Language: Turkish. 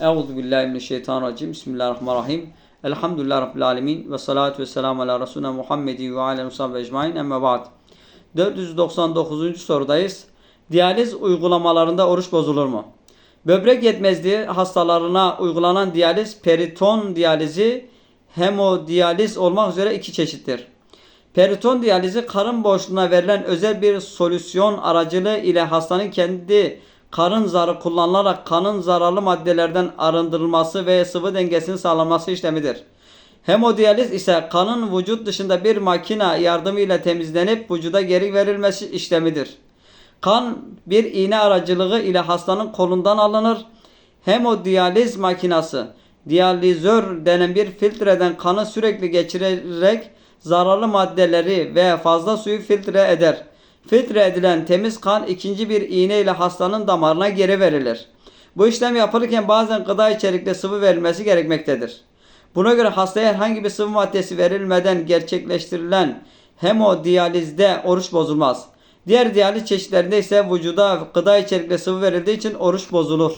Euzu billahi mineşşeytanirracim. Bismillahirrahmanirrahim. Elhamdülillahi rabbil alamin ve salatu vesselamü ala resulina Muhammedin ve ala ve ecmaîn. Emme ba'd. 499. sorudayız. Diyaliz uygulamalarında oruç bozulur mu? Böbrek yetmezliği hastalarına uygulanan diyaliz periton diyalizi hemodiyaliz olmak üzere iki çeşittir. Periton diyalizi karın boşluğuna verilen özel bir solüsyon aracılığı ile hastanın kendi karın zarı kullanılarak kanın zararlı maddelerden arındırılması ve sıvı dengesinin sağlanması işlemidir. Hemodiyaliz ise kanın vücut dışında bir makina yardımıyla temizlenip vücuda geri verilmesi işlemidir. Kan bir iğne aracılığı ile hastanın kolundan alınır. Hemodiyaliz makinası diyalizör denen bir filtreden kanı sürekli geçirerek zararlı maddeleri ve fazla suyu filtre eder. Filtre edilen temiz kan ikinci bir iğne ile hastanın damarına geri verilir. Bu işlem yapılırken bazen gıda içerikli sıvı verilmesi gerekmektedir. Buna göre hastaya herhangi bir sıvı maddesi verilmeden gerçekleştirilen hemodiyalizde oruç bozulmaz. Diğer diyaliz çeşitlerinde ise vücuda gıda içerikli sıvı verildiği için oruç bozulur.